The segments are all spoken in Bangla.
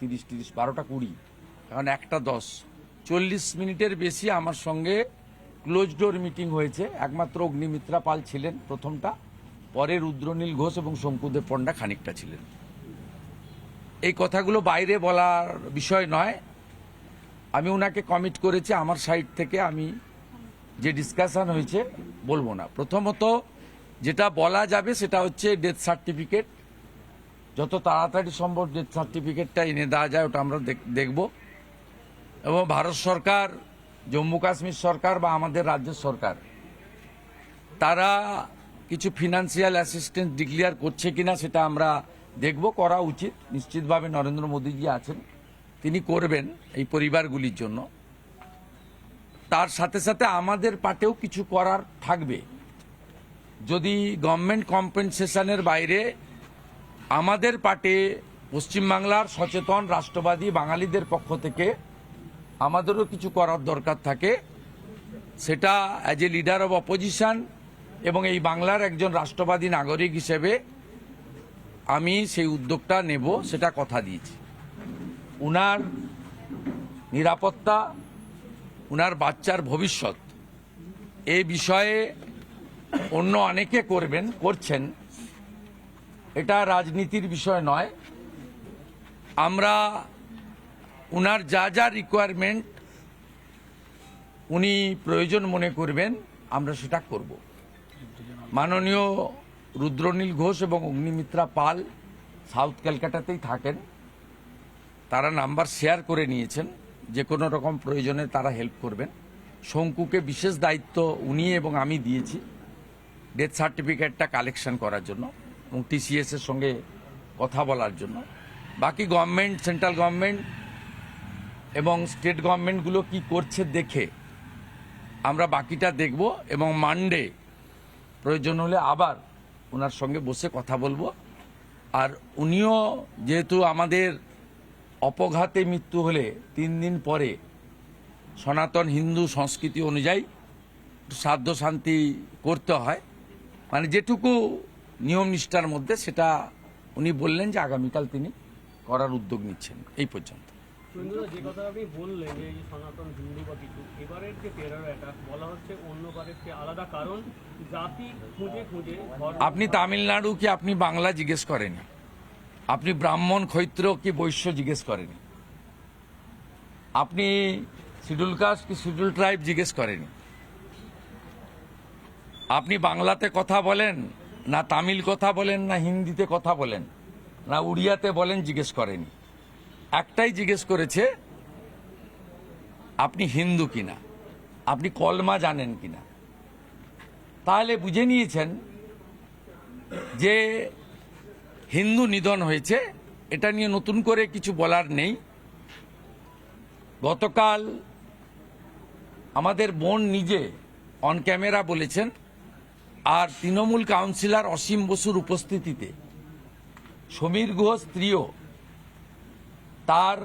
তিরিশ তিরিশ, বারোটা কুড়ি। এখন একটা দশ। চল্লিশ মিনিটের বেশি আমার সঙ্গে ক্লোজ ডোর মিটিং হয়েছে। একমাত্র অগ্নিমিত্রা পাল ছিলেন প্রথমটা। পরে রুদ্রনীল ঘোষ এবং শঙ্কুদেব পণ্ডা খানিকটা ছিলেন। এই কথাগুলো বাইরে বলার বিষয় নয়। আমি ওনাকে কমিট করেছি আমার সাইড থেকে আমি যে ডিসকাশন হয়েছে বলব না। প্রথমত যেটা বলা যাবে সেটা হচ্ছে ডেথ সার্টিফিকেট যত তাড়াতাড়ি সম্ভব ডেথ সার্টিফিকেটটা এনে দেওয়া যায়, ওটা আমরা দেখ- দেখব। এবং ভারত সরকার, জম্মু কাশ্মীর সরকার বা আমাদের রাজ্য সরকার, তারা কিছু ফিনান্সিয়াল অ্যাসিস্ট্যান্স ডিক্লেয়ার করছে কিনা সেটা আমরা দেখব, করা উচিত। নিশ্চিতভাবে নরেন্দ্র মোদীজি আছেন, তিনি করবেন এই পরিবারগুলির জন্য। তার সাথে সাথে আমাদের পাটেও কিছু করার থাকবে। যদি গভর্নমেন্ট কম্পেনসেশনের বাইরে আমাদের পাটে পশ্চিমবাংলার সচেতন রাষ্ট্রবাদী বাঙালিদের পক্ষ থেকে আমাদেরও কিছু করার দরকার থাকে। সেটা as a leader of opposition এবং এই বাংলার একজন রাষ্ট্রবাদী নাগরিক হিসেবে আমি সেই উদ্যোগটা নেব, সেটা কথা দিয়েছি। উনার নিরাপত্তা, উনার বাচ্চার ভবিষ্যৎ, এ বিষয়ে অন্য অনেকে করবেন, করছেন। এটা রাজনীতির বিষয় নয়। আমরা উনার যা যা রিকোয়ারমেন্ট উনি প্রয়োজন মনে করবেন, আমরা সেটা করব। মাননীয় রুদ্রনীল ঘোষ এবং অগ্নিমিত্রা পাল সাউথ ক্যালকাটাতেই থাকেন। তারা নাম্বার শেয়ার করে নিয়েছেন, যে কোনো রকম প্রয়োজনে তারা হেল্প করবেন। শঙ্কুকে বিশেষ দায়িত্ব উনি এবং আমি দিয়েছি ডেথ সার্টিফিকেটটা কালেকশন করার জন্য। এবং টিসিএস এর সঙ্গে কথা বলার জন্য। বাকি গভর্নমেন্ট সেন্ট্রাল গভর্নমেন্ট এবং স্টেট গভর্নমেন্টগুলো কি করছে দেখে আমরা বাকিটা দেখব এবং মানডে প্রয়োজন হলে আবার ওনার সঙ্গে বসে কথা বলব। আর উনিও যেহেতু আমাদের অপঘাতে মৃত্যু হলে তিন দিন পরে সনাতন হিন্দু সংস্কৃতি অনুযায়ী সাধ্য শান্তি করতে হয়। মানে যেটুকু নিয়ম নিষ্ঠার মধ্যে সেটা উনি বললেন যে আগামীকাল তিনি করার উদ্যোগ নিচ্ছেন এই পর্যন্ত। যে কথা আপনি বললেন যে সনাতন হিন্দু বা কিছু এবারের যে টেরর অ্যাটাক বলা হচ্ছে অন্যবারের আলাদা কারণ জাতি খুঁজে খুঁজে আপনি তামিলনাড়ু কি আপনি বাংলা জিজ্ঞেস করেনি আপনি ব্রাহ্মণ ক্ষৈত্র কি বৈশ্য জিজ্ঞেস করেনি আপনি শিডিউল কাস্ট কি শিডিউল ট্রাইব জিজ্ঞেস করেনি আপনি বাংলাতে কথা বলেন না তামিল কথা বলেন, না হিন্দিতে কথা বলেন, না উড়িয়াতে বলেন, জিজ্ঞেস করেনি। একটাই জিজ্ঞেস করেছে, আপনি হিন্দু কিনা? আপনি কলমা জানেন কিনা? তাহলে বুঝে নিয়েছেন যে হিন্দু নিধন হয়েছে, এটা নিয়ে নতুন করে কিছু বলার নেই। গতকাল আমাদের বোন নিজে অন ক্যামেরা বলেছেন আর তৃণমূল কাউন্সিলর অসীম বসুর উপস্থিতিতে। সমীর গুহ স্ত্রীও তার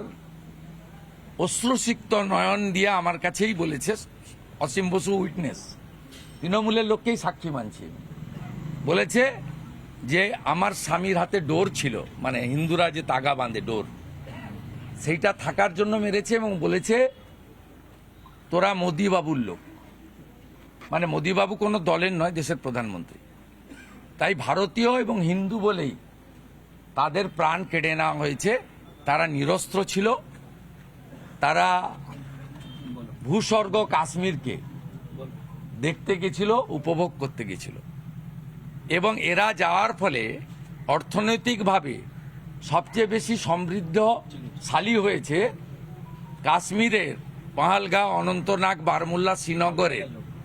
অশ্রুসিক্ত নয়ন দিয়ে আমার কাছেই বলেছে, অসীম বসু উইটনেস। তৃণমূলের লোককেই সাক্ষী মানছে বলেছে যে আমার স্বামীর হাতে ডোর ছিল মানে হিন্দুরা যে তাগা বাঁধে ডোর, সেইটা থাকার জন্য মেরেছে এবং বলেছে, তোরা মোদি বাবুর লোক। মানে মোদিবাবু কোনো দলের নয়, দেশের প্রধানমন্ত্রী। তাই ভারতীয় এবং হিন্দু বলেই তাদের প্রাণ কেড়ে নেওয়া হয়েছে। তারা নিরস্ত্র ছিল। তারা ভূস্বর্গ কাশ্মীরকে দেখতে গেছিল, উপভোগ করতে গেছিল। এবং এরা যাওয়ার ফলে অর্থনৈতিকভাবে সবচেয়ে বেশি সমৃদ্ধশালী হয়েছে কাশ্মীরের পাহালগাঁও অনন্তনাগ বারমুল্লা শ্রীনগরের